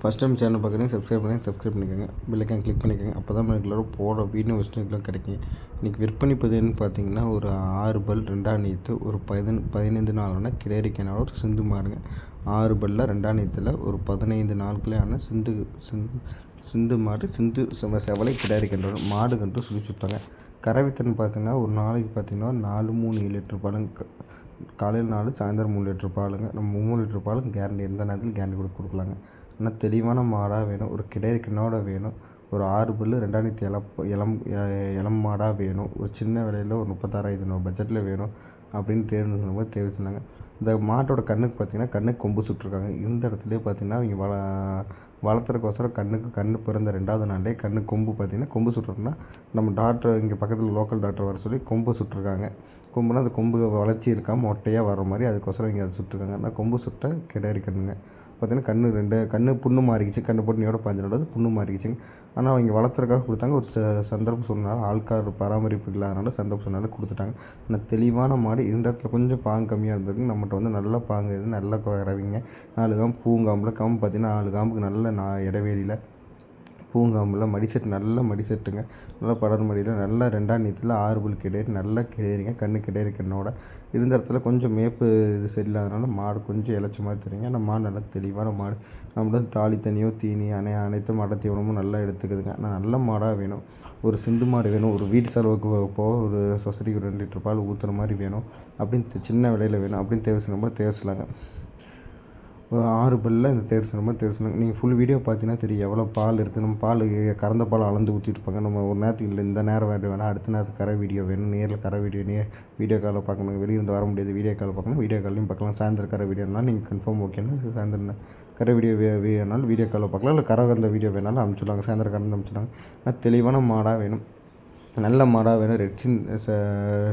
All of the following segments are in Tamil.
ஃபஸ்ட் டைம் சேனல் பார்க்குறீங்க சப்ஸ்கிரைப் பண்ணி சப்ஸ்கிரைப் பண்ணிக்கோங்க. பெல்லைக்கான் கிளிக் பண்ணிக்கோங்க. அப்போ தான் ரெகுலராக போகிற வீடியோ வச்சுட்டுலாம் கிடைக்கும். இன்றைக்கி விற்பனை பதிவுன்னு பார்த்தீங்கன்னா ஒரு ஆறு பல் ரெண்டாம் நீத்து ஒரு பதின பதினைந்து நாளான கிடேரிக்கனால ஒரு சிந்து மாறுங்க. ஆறு பல்லில் ரெண்டாம் நீத்தில் ஒரு பதினைந்து நாட்களே சிந்து சிந்து சிந்து மாடு சிந்து செவலை கிடாரிக்கின்ற மாடு கன்று சுற்றி சுத்தாங்க. கறவைத்தன் பார்த்திங்கன்னா ஒரு நாளைக்கு பார்த்திங்கன்னா நாலு மூணு ஏழு லிட்டர் பாலுங்க காலையில் நாலு சாயந்தரம் மூணு லிட்டர் பாலுங்க நம்ம மூணு லிட்டர் பாலுங்க கேரண்டி எந்த நேரத்தில் கேரண்டி கொடுத்து கொடுக்கலாங்க. ஆனால் தெளிவான மாடாக வேணும் ஒரு கிடையாது கிண்ணோட வேணும். ஒரு ஆறு பில்லு ரெண்டாயிரத்தி இளம் இளம் இளம் மாடாக வேணும். ஒரு சின்ன விலையில் ஒரு முப்பத்தாறாயிரத்தி பட்ஜெட்டில் வேணும் அப்படின்னு தேர்வு தேர்வு சொன்னாங்க இந்த மாட்டோட கண்ணுக்கு பார்த்திங்கன்னா கண்ணுக்கு கொம்பு சுட்டிருக்காங்க. இந்த இடத்துலையே பார்த்திங்கன்னா அவங்க வள வளர்த்துறக்கோசரம் கண்ணுக்கு கண் பிறந்த ரெண்டாவது நாளே கண்ணு கொம்பு பார்த்திங்கன்னா கொம்பு சுட்டுறோம்னா நம்ம டாக்டர் இங்கே பக்கத்தில் லோக்கல் டாக்டர் வர சொல்லி கொம்பு சுட்டிருக்காங்க. கொம்புனா அந்த கொம்பு வளர்ச்சி இருக்காமல் மொட்டையாக வர மாதிரி அதுக்கோசரம் இங்கே அதை சுட்டிருக்காங்க. ஆனால் கொம்பு சுட்ட கிடையாது கண்ணுங்க பார்த்தீங்கன்னா கண் ரெண்டு கண் புண்ணு மாறிக்கிச்சு. கண்ணு போட்டு பாஞ்சு நடந்து புண்ணு மாறிக்கிச்சுங்க ஆனால் அவங்க வளர்த்துறதுக்காக கொடுத்தாங்க. ஒரு ச சந்தர்ப்பம் சொன்னாலும் ஆள்கார் பராமரிப்பு இல்லாதனால சந்தர்ப்பம் சொன்னாலும் கொடுத்துட்டாங்க. ஆனால் தெளிவான மாடு இந்த இடத்துல கொஞ்சம் பாங்கு கம்மியாக இருந்திருக்கு. நம்மகிட்ட வந்து நல்ல பாங்கு இது நல்ல குறவிங்க. நாலு காம்பு பூங்காம்பில் காம்பு பார்த்தீங்கன்னா நாலு காம்புக்கு நல்ல நான் இடைவெளியில் பூங்காம்பில் மடிசெட் நல்ல மடிசெட்டுங்க. நல்லா படர் மடியில் நல்லா ரெண்டாம் நீத்தில் ஆறுபுல் கிடையாது நல்லா கிடையாதுங்க கண்ணு கிடையாது கண்ணோட. இருந்த இடத்துல கொஞ்சம் மேப்பு இது சரியில்லாதனால மாடு கொஞ்சம் இழைச்ச மாதிரி தெரியுங்க. ஆனால் மாடு நல்லா தெளிவான மாடு. நம்மளோட தாலி தனியோ தீனி அணை அனைத்தும் மாடை தீவனமும் நல்லா எடுத்துக்குதுங்க. ஆனால் நல்ல மாடாக வேணும். ஒரு சிந்து மாடு வேணும். ஒரு வீட்டு செலவுக்கு போக ஒரு சொசைட்டிக்கு ரெண்டு லிட்டர் பால் ஊற்றுற மாதிரி வேணும். அப்படின்னு சின்ன விலையில் வேணும். அப்படின்னு தேவை செய்யும்போது தேவைசலாங்க ஆறு பல்லில் இந்த தேர் சிரமம் தேர் நீங்கள் ஃபுல் வீடியோ பார்த்தீங்கன்னா தெரியும் எவ்வளோ பால் இருக்குது நம்ம பால் கறந்த பால் அளந்து ஊற்றிட்டுருப்பாங்க நம்ம ஒரு நேரத்துக்கு இல்லை இந்த நேரம் வேறு வேணால் அடுத்த நேரத்துக்கு கரை வீடியோ வேணும். நேரில் கரை வீடியோ நே வீடியோ காலில் பார்க்கணும். வெளியிருந்து வர முடியாது. வீடியோ கால் பார்க்கணும். வீடியோ காலையும் பார்க்கலாம். சாயந்தரம் கரை வீடியோனா நீங்கள் கன்ஃபார்ம் ஓகேன்னா சாயந்தரம் கரை வீடியோ வே வேணாலும் வீடியோ காலில் பார்க்கலாம். இல்லை கரை வந்த வீடியோ வேணாலும் அனுப்பிச்சுடுவாங்க. சாயந்தரம் கறந்து அனுப்பிச்சுடுவாங்க. ஆனால் தெளிவான மாடாக வேணும். நல்ல மாடாக வேணும் ரெட் சின்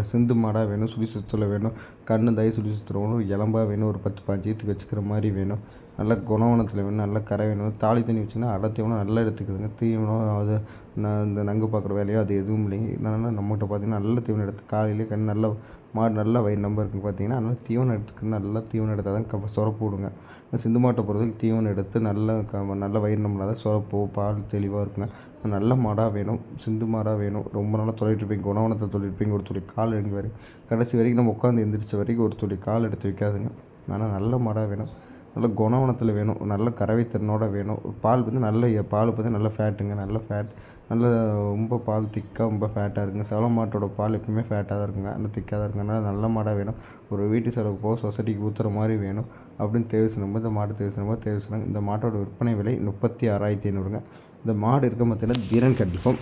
சிந்து மாடாக வேணும் சுழி சுத்தலை வேணும் கண்ணு தய சுழி வேணும் இளம்பாக வேணும் ஒரு பத்து பாஞ்சு ஈத்துக்கு வச்சுக்கிற மாதிரி வேணும். நல்ல குணவனத்தில் வேணும் நல்ல கரை வேணும் தாலி தண்ணி வச்சுன்னா அடை தீவனம் நல்லா எடுத்துக்கிடுங்க. தீவனம் அது இந்த நங்கு பார்க்குற வேலையோ அது எதுவும் இல்லைங்க. என்னென்னா நம்மகிட்ட பார்த்திங்கன்னா நல்ல தீவனம் எடுத்து காலையிலே கண் நல்லா மாடு நல்லா வயிறு நம்ப இருக்குது பார்த்தீங்கன்னா அதனால் தீவனம் எடுத்துக்க நல்லா தீவனம் எடுத்தால் தான் க சுரப்பு விடுங்க. சிந்து மாட்டை பொறுத்தவரைக்கும் தீவனம் எடுத்து நல்லா க நல்ல வயிறு நம்பினா தான் சுரப்பு பால் தெளிவாக இருக்குங்க. நல்ல மாடாக வேணும் சிந்து மாடாக வேணும். ரொம்ப நாளாக தொலைட்டுருப்பீங்க குணவனத்தில் தொழிலிருப்பீங்க ஒரு துளி கால் எடுங்க வரைக்கும் கடைசி வரைக்கும் நம்ம உட்காந்து எந்திரிச்ச வரைக்கும் ஒரு துளி கால் எடுத்து வைக்காதுங்க. ஆனால் நல்ல மாடாக வேணும். நல்ல குணவனத்தில் வேணும். நல்ல கறவைத்திறனோட வேணும். பால் வந்து நல்ல பால் பார்த்து நல்ல ஃபேட்டுங்க நல்ல ஃபேட் நல்ல ரொம்ப பால் திக்காக ரொம்ப ஃபேட்டாக இருக்குங்க. செவல மாட்டோட பால் எப்பவுமே ஃபேட்டாக தான் இருக்குங்க. அந்த திக்காக தான் இருக்குங்க. அதனால் நல்ல மாடாக வேணும். ஒரு வீட்டு செலவுக்கு போக சொசைட்டிக்கு ஊற்றுற மாதிரி வேணும். அப்படின்னு தேவை செய்யும்போது இந்த மாடு தேவை செய்யும்போது தேவை செய்யணும் இந்த மாட்டோட விற்பனை விலை முப்பத்தி ஆறாயிரத்தி ஐநூறுங்க. இந்த மாடு இருக்க மத்தியில் தீரன் கட்டிஃபம்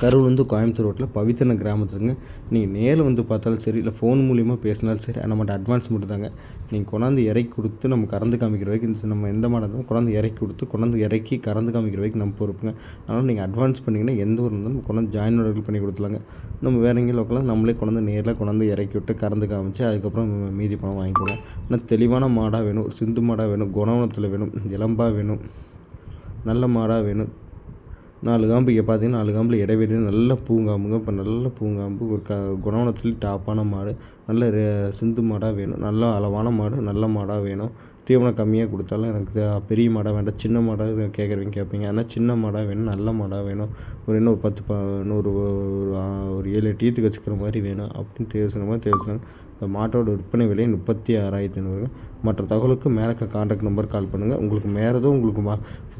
கரூர் வந்து கோயம்புத்தூர் ரோட்டில் பவித்திரன கிராமத்துங்க நீங்கள் நேரில் வந்து பார்த்தாலும் சரி இல்லை ஃபோன் மூலியமாக பேசினாலும் சரி நம்மகிட்ட அட்வான்ஸ் மட்டும் தாங்க. நீங்கள் கொண்டாந்து இறக்கி கொடுத்து நம்ம கறந்து காமிக்கிற வரைக்கும் நம்ம எந்த மாடாக இருந்தாலும் கொண்டாந்து இறக்கி கொடுத்து கொண்டாந்து இறக்கி கறந்து காமிக்கிற வரைக்கும் நம்ம பொறுப்புங்க. அதனால் நீங்கள் அட்வான்ஸ் பண்ணிங்கன்னா எந்த ஒரு இருந்தாலும் கொண்டாந்து ஜாயின் ஆர்டர் பண்ணி கொடுத்துலாங்க நம்ம வேற எங்கேயும் லோக்கலாக நம்மளே கொண்டாந்து நேரில் கொண்டாந்து இறக்கி விட்டு கறந்து காமிச்சு அதுக்கப்புறம் மீதி பணம் வாங்கிக்கோங்க. ஆனால் தெளிவான மாடாக வேணும் சிந்து மாடாக வேணும் குணவனத்தில் வேணும் இளம்பாக வேணும் நல்ல மாடாக வேணும். நாலு காம்பு இங்கே பார்த்தீங்கன்னா நாலு காம்பில் இடைவெளி நல்ல பூங்காம்புங்க. இப்போ நல்ல பூங்காம்பு ஒரு க குணவனத்துலேயும் டாப்பான மாடு நல்ல சிந்து மாடாக வேணும். நல்ல அளவான மாடு நல்ல மாடாக வேணும். தீவனம் கம்மியாக கொடுத்தாலும் எனக்கு பெரிய மாடாக வேண்டாம். சின்ன மாடாக கேட்குறவங்க கேட்பீங்க. ஆனால் சின்ன மாடாக வேணும் நல்ல மாடாக வேணும். ஒரு இன்னும் பத்து ப இன்னொரு ஒரு ஏழு எட்டு ஈத்துக்கு வச்சுக்கிற மாதிரி வேணும். அப்படின்னு தேவை மாதிரி தேவை இந்த மாட்டோட விற்பனை விலை முப்பத்தி ஆறாயிரத்தி ஐநூறு. மற்ற தகவலுக்கு மேலே கான்டாக்ட் நம்பர் கால் பண்ணுங்கள் உங்களுக்கு மேறதும் உங்களுக்கு மா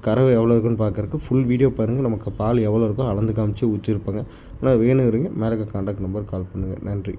கறவை எவ்வளோ இருக்குன்னு பார்க்குறக்கு ஃபுல் வீடியோ பாருங்கள் நமக்கு பால் எவ்வளோ இருக்கோ அளந்து காமிச்சு ஊற்றிருப்பாங்க ஆனால் வேணுங்கிறீங்க மேலே கான்டாக்ட் நம்பர் கால் பண்ணுங்கள் நன்றி.